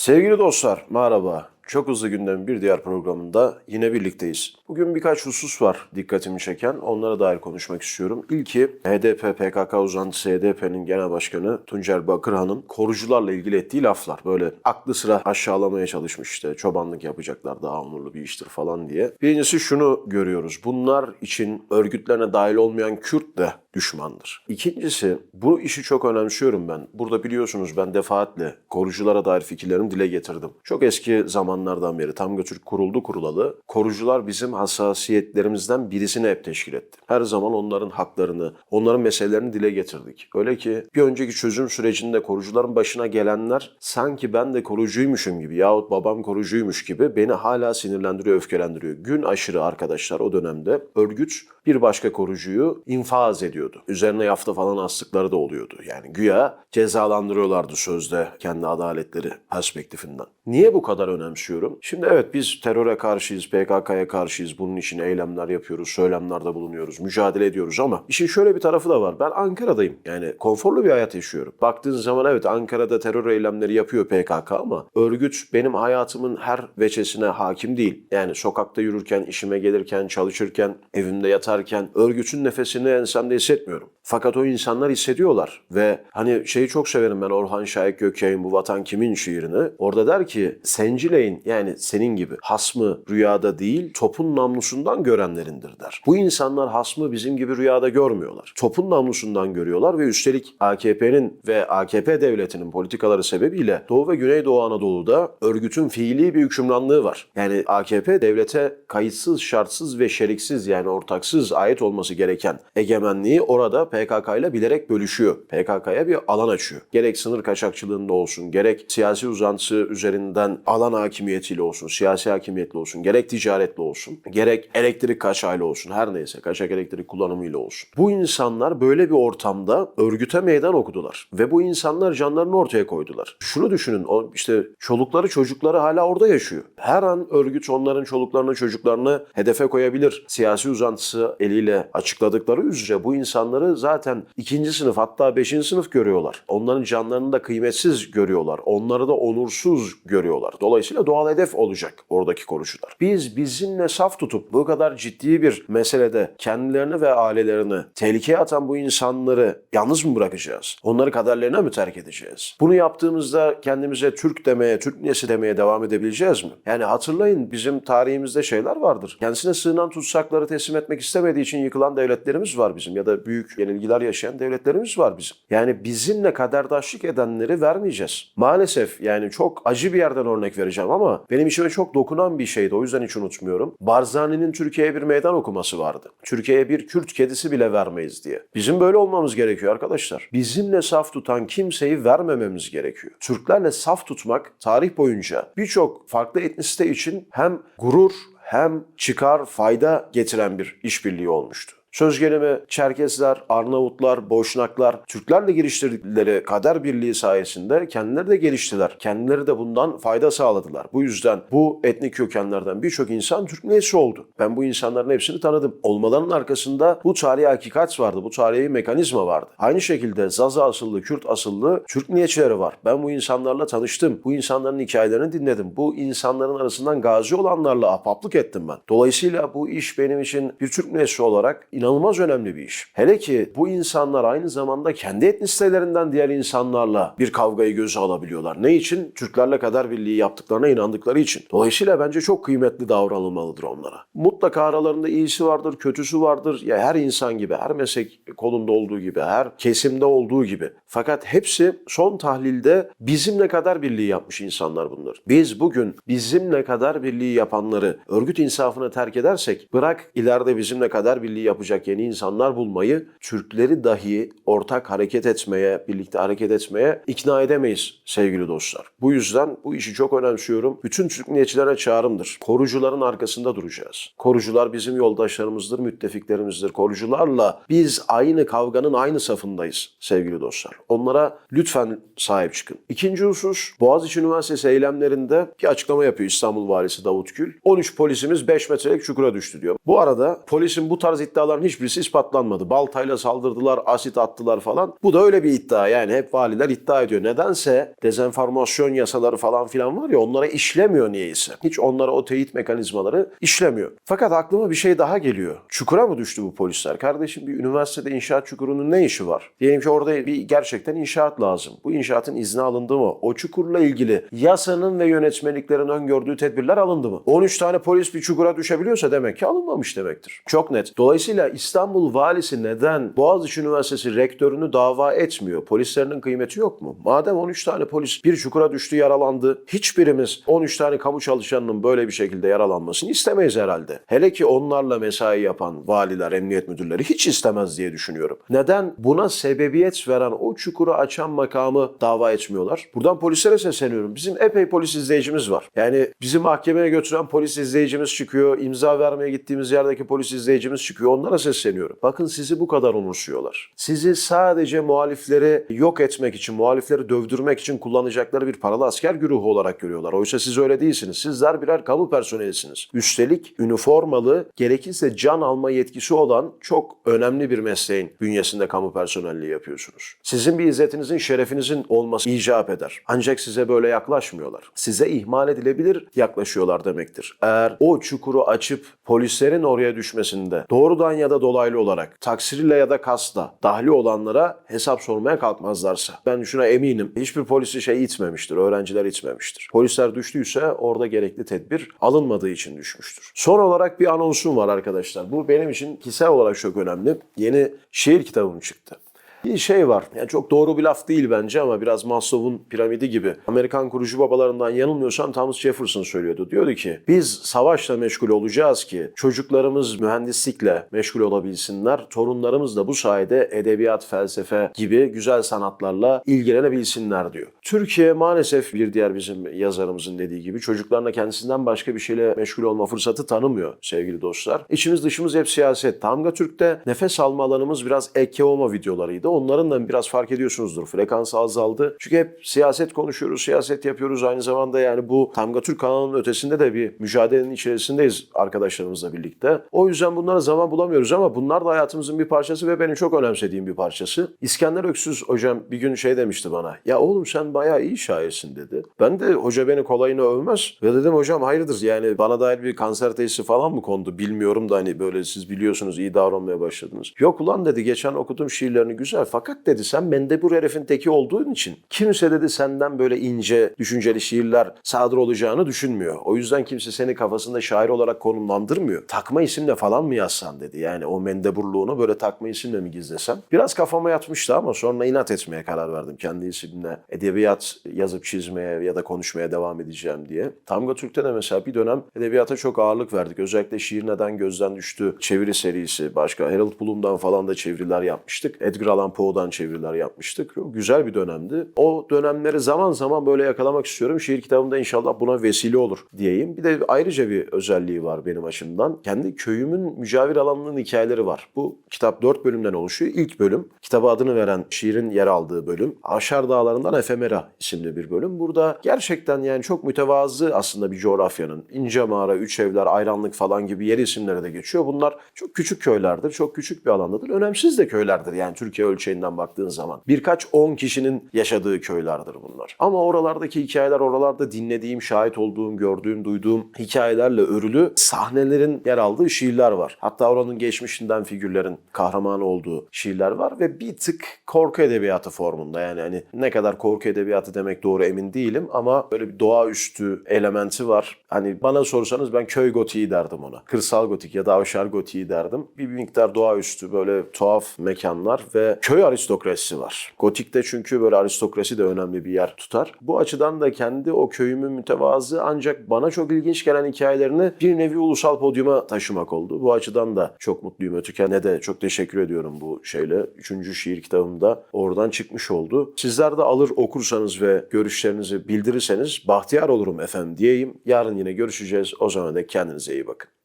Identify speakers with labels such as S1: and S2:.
S1: Sevgili dostlar, merhaba. Çok hızlı gündemin bir diğer programında yine birlikteyiz. Bugün birkaç husus var dikkatimi çeken. Onlara dair konuşmak istiyorum. İlki HDP PKK uzantısı HDP'nin genel başkanı Tuncer Bakırhan'ın korucularla ilgili ettiği laflar. Böyle aklı sıra aşağılamaya çalışmış işte çobanlık yapacaklar daha onurlu bir iştir falan diye. Birincisi şunu görüyoruz. Bunlar için örgütlerine dahil olmayan Kürt de düşmandır. İkincisi bu işi çok önemsiyorum ben. Burada biliyorsunuz ben defaatle koruculara dair fikirlerimi dile getirdim. Çok eski zamanlardan beri tam götürüp kuruldu kurulalı korucular bizim hassasiyetlerimizden birisini hep teşkil etti. Her zaman onların haklarını, onların meselelerini dile getirdik. Öyle ki bir önceki çözüm sürecinde korucuların başına gelenler sanki ben de korucuymuşum gibi yahut babam korucuymuş gibi beni hala sinirlendiriyor, öfkelendiriyor. Gün aşırı arkadaşlar o dönemde örgüt bir başka korucuyu infaz ediyordu. Üzerine yafta falan astıkları da oluyordu. Yani güya cezalandırıyorlardı sözde kendi adaletleri perspektifinden. Niye bu kadar önemsiyorum? Şimdi evet biz teröre karşıyız, PKK'ya karşıyız. Bunun için eylemler yapıyoruz, söylemlerde bulunuyoruz, mücadele ediyoruz ama işin şöyle bir tarafı da var. Ben Ankara'dayım. Yani konforlu bir hayat yaşıyorum. Baktığın zaman evet Ankara'da terör eylemleri yapıyor PKK ama örgüt benim hayatımın her veçesine hakim değil. Yani sokakta yürürken, işime gelirken, çalışırken, evimde yatarken örgütün nefesini ensemde hissetmiyorum. Fakat o insanlar hissediyorlar ve hani şeyi çok severim ben Orhan Şahik Gökyay'ın bu Vatan Kimin şiirini. Orada der ki sencileyin yani senin gibi hasmı rüyada değil topun namlusundan görenlerindir der. Bu insanlar hasmı bizim gibi rüyada görmüyorlar. Topun namlusundan görüyorlar ve üstelik AKP'nin ve AKP devletinin politikaları sebebiyle Doğu ve Güneydoğu Anadolu'da örgütün fiili bir hükümranlığı var. Yani AKP devlete kayıtsız, şartsız ve şeriksiz yani ortaksız ait olması gereken egemenliği orada PKK ile bilerek bölüşüyor. PKK'ya bir alan açıyor. Gerek sınır kaçakçılığında olsun, gerek siyasi uzantısı üzerinden alan hakimiyetiyle olsun, siyasi hakimiyetle olsun, gerek ticaretle olsun, gerek elektrik kaçağıyla olsun, her neyse kaçak elektrik kullanımıyla olsun. Bu insanlar böyle bir ortamda örgüte meydan okudular. Ve bu insanlar canlarını ortaya koydular. Şunu düşünün, işte çolukları çocukları hala orada yaşıyor. Her an örgüt onların çoluklarını çocuklarını hedefe koyabilir. Siyasi uzantısı eliyle açıkladıkları üzere bu insanları zaten ikinci sınıf hatta beşinci sınıf görüyorlar. Onların canlarını da kıymetsiz görüyorlar. Onları da onursuz görüyorlar. Dolayısıyla doğal hedef olacak oradaki korucular. Biz bizimle saf tutup bu kadar ciddi bir meselede kendilerini ve ailelerini tehlikeye atan bu insanları yalnız mı bırakacağız? Onları kaderlerine mi terk edeceğiz? Bunu yaptığımızda kendimize Türk demeye, Türk nesi demeye devam edebileceğiz mi? Yani hatırlayın bizim tarihimizde şeyler vardır. Kendisine sığınan tutsakları teslim etmek istemediği için yıkılan devletlerimiz var bizim ya da büyük yenilgiler yaşayan devletlerimiz var bizim. Yani bizimle kaderdaşlık edenleri vermeyeceğiz. Maalesef yani çok acı bir yerden örnek vereceğim ama benim içime çok dokunan bir şeydi. O yüzden hiç unutmuyorum. Barzani'nin Türkiye'ye bir meydan okuması vardı. Türkiye'ye bir Kürt kedisi bile vermeyiz diye. Bizim böyle olmamız gerekiyor arkadaşlar. Bizimle saf tutan kimseyi vermememiz gerekiyor. Türklerle saf tutmak tarih boyunca birçok farklı etnisite için hem gurur hem çıkar, fayda getiren bir işbirliği olmuştu. Söz gelimi Çerkesler, Arnavutlar, Boşnaklar Türklerle geliştirdikleri kader birliği sayesinde kendileri de geliştiler. Kendileri de bundan fayda sağladılar. Bu yüzden bu etnik kökenlerden birçok insan Türk neyse oldu. Ben bu insanların hepsini tanıdım. Olmalarının arkasında bu tarihi hakikat vardı. Bu tarihi mekanizma vardı. Aynı şekilde Zaza asıllı, Kürt asıllı Türk niyetçileri var. Ben bu insanlarla tanıştım. Bu insanların hikayelerini dinledim. Bu insanların arasından gazi olanlarla ahbaplık ettim ben. Dolayısıyla bu iş benim için bir Türk niyetçisi olarak inanılmaz önemli bir iş. Hele ki bu insanlar aynı zamanda kendi etnisitelerinden diğer insanlarla bir kavgayı göze alabiliyorlar. Ne için? Türklerle kader birliği yaptıklarına inandıkları için. Dolayısıyla bence çok kıymetli davranılmalıdır onlara. Mutlaka aralarında iyisi vardır, kötüsü vardır. Ya her insan gibi, her meslek kolunda olduğu gibi, her kesimde olduğu gibi. Fakat hepsi son tahlilde bizimle kader birliği yapmış insanlar bunlar. Biz bugün bizimle kader birliği yapanları örgüt insafını terk edersek bırak ileride bizimle kader birliği yapacak yeni insanlar bulmayı Türkleri dahi ortak hareket etmeye, birlikte hareket etmeye ikna edemeyiz sevgili dostlar. Bu yüzden bu işi çok önemsiyorum. Bütün Türk milliyetçilere çağrımdır. Korucuların arkasında duracağız. Korucular bizim yoldaşlarımızdır, müttefiklerimizdir. Korucularla biz aynı kavganın aynı safındayız sevgili dostlar. Onlara lütfen sahip çıkın. İkinci husus Boğaziçi Üniversitesi eylemlerinde bir açıklama yapıyor İstanbul Valisi Davut Gül. 13 polisimiz 5 metrelik çukura düştü diyor. Bu arada polisin bu tarz iddialarını iddiaların hiçbirisi ispatlanmadı. Baltayla saldırdılar, asit attılar falan. Bu da öyle bir iddia. Yani hep valiler iddia ediyor. Nedense dezenformasyon yasaları falan filan var ya onlara işlemiyor niyeyse. Hiç onlara o teyit mekanizmaları işlemiyor. Fakat aklıma bir şey daha geliyor. Çukura mı düştü bu polisler? Kardeşim bir üniversitede inşaat çukurunun ne işi var? Diyelim ki orada bir gerçekten inşaat lazım. Bu inşaatın izni alındı mı? O çukurla ilgili yasanın ve yönetmeliklerin öngördüğü tedbirler alındı mı? 13 tane polis bir çukura düşebiliyorsa demek ki alınmamış demektir. Çok net. Dolayısıyla İstanbul valisi neden Boğaziçi Üniversitesi rektörünü dava etmiyor? Polislerinin kıymeti yok mu? Madem 13 tane polis bir çukura düştü yaralandı. Hiçbirimiz 13 tane kamu çalışanının böyle bir şekilde yaralanmasını istemeyiz herhalde. Hele ki onlarla mesai yapan valiler, emniyet müdürleri hiç istemez diye düşünüyorum. Neden buna sebebiyet veren o çukuru açan makamı dava etmiyorlar? Buradan polislere sesleniyorum. Bizim epey polis izleyicimiz var. Yani bizi mahkemeye götüren polis izleyicimiz çıkıyor. imza vermeye gittiğimiz yerdeki polis izleyicimiz çıkıyor. Onlara sesleniyorum. Bakın sizi bu kadar umursuyorlar. Sizi sadece muhalifleri yok etmek için, muhalifleri dövdürmek için kullanacakları bir paralı asker güruhu olarak görüyorlar. Oysa siz öyle değilsiniz. Sizler birer kamu personelisiniz. Üstelik üniformalı, gerekirse can alma yetkisi olan çok önemli bir mesleğin bünyesinde kamu personelliği yapıyorsunuz. Sizin bir izzetinizin, şerefinizin olması icap eder. Ancak size böyle yaklaşmıyorlar. Size ihmal edilebilir yaklaşıyorlar demektir. Eğer o çukuru açıp polislerin oraya düşmesinde doğrudan ya da dolaylı olarak taksirle ya da kasla dahli olanlara hesap sormaya kalkmazlarsa ben şuna eminim. Hiçbir polisi şey itmemiştir, öğrenciler itmemiştir. Polisler düştüyse orada gerekli tedbir alınmadığı için düşmüştür. Son olarak bir anonsum var arkadaşlar. Bu benim için kişisel olarak çok önemli. Yeni şiir kitabım çıktı. Bir şey var. Yani çok doğru bir laf değil bence ama biraz Maslow'un piramidi gibi. Amerikan kurucu babalarından yanılmıyorsam Thomas Jefferson söylüyordu. Diyordu ki biz savaşla meşgul olacağız ki çocuklarımız mühendislikle meşgul olabilsinler. Torunlarımız da bu sayede edebiyat, felsefe gibi güzel sanatlarla ilgilenebilsinler diyor. Türkiye maalesef bir diğer bizim yazarımızın dediği gibi çocuklarına kendisinden başka bir şeyle meşgul olma fırsatı tanımıyor sevgili dostlar. İçimiz dışımız hep siyaset. Tamga Türk'te nefes alma alanımız biraz Eke Oma videolarıydı. Onların da biraz fark ediyorsunuzdur. Frekansı azaldı. Çünkü hep siyaset konuşuyoruz, siyaset yapıyoruz. Aynı zamanda yani bu Tamga Türk kanalının ötesinde de bir mücadelenin içerisindeyiz arkadaşlarımızla birlikte. O yüzden bunlara zaman bulamıyoruz ama bunlar da hayatımızın bir parçası ve benim çok önemsediğim bir parçası. İskender Öksüz hocam bir gün şey demişti bana. Ya oğlum sen bayağı iyi şairsin dedi. Ben de hoca beni kolayına övmez. Ve dedim hocam hayırdır yani bana dair bir kanser teşhisi falan mı kondu bilmiyorum da hani böyle siz biliyorsunuz iyi davranmaya başladınız. Yok ulan dedi geçen okudum şiirlerini güzel fakat dedi sen mendebur herifin teki olduğun için kimse dedi senden böyle ince düşünceli şiirler sadır olacağını düşünmüyor. O yüzden kimse seni kafasında şair olarak konumlandırmıyor. Takma isimle falan mı yazsan dedi. Yani o mendeburluğunu böyle takma isimle mi gizlesem? Biraz kafama yatmıştı ama sonra inat etmeye karar verdim. Kendi isimle edebiyat yazıp çizmeye ya da konuşmaya devam edeceğim diye. Tamga Türk'te de mesela bir dönem edebiyata çok ağırlık verdik. Özellikle Şiir Neden Gözden Düştü çeviri serisi. Başka Harold Bloom'dan falan da çeviriler yapmıştık. Edgar Allan Poe'dan çeviriler yapmıştık. Güzel bir dönemdi. O dönemleri zaman zaman böyle yakalamak istiyorum. Şiir kitabımda inşallah buna vesile olur diyeyim. Bir de ayrıca bir özelliği var benim açımdan. Kendi köyümün mücavir alanının hikayeleri var. Bu kitap dört bölümden oluşuyor. İlk bölüm kitaba adını veren şiirin yer aldığı bölüm. Aşar Dağları'ndan Efemera isimli bir bölüm. Burada gerçekten yani çok mütevazı aslında bir coğrafyanın. İnce Mağara, Üç Evler, Ayranlık falan gibi yer isimleri de geçiyor. Bunlar çok küçük köylerdir. Çok küçük bir alandadır. Önemsiz de köylerdir yani Türkiye ölçeğinden baktığın zaman. Birkaç on kişinin yaşadığı köylerdir bunlar. Ama oralardaki hikayeler, oralarda dinlediğim, şahit olduğum, gördüğüm, duyduğum hikayelerle örülü sahnelerin yer aldığı şiirler var. Hatta oranın geçmişinden figürlerin kahraman olduğu şiirler var ve bir tık korku edebiyatı formunda. Yani hani ne kadar korku edebiyatı demek doğru emin değilim ama böyle bir doğaüstü elementi var. Hani bana sorsanız ben köy gotiği derdim ona. Kırsal gotik ya da avşar gotiği derdim. Bir, bir miktar doğaüstü böyle tuhaf mekanlar ve köy aristokrasisi var. Gotik'te çünkü böyle aristokrasi de önemli bir yer tutar. Bu açıdan da kendi o köyümün mütevazı ancak bana çok ilginç gelen hikayelerini bir nevi ulusal podyuma taşımak oldu. Bu açıdan da çok mutluyum. Ötüken'e de çok teşekkür ediyorum bu şeyle. Üçüncü şiir kitabımda oradan çıkmış oldu. Sizler de alır okursanız ve görüşlerinizi bildirirseniz bahtiyar olurum efendim diyeyim. Yarın yine görüşeceğiz. O zaman da kendinize iyi bakın.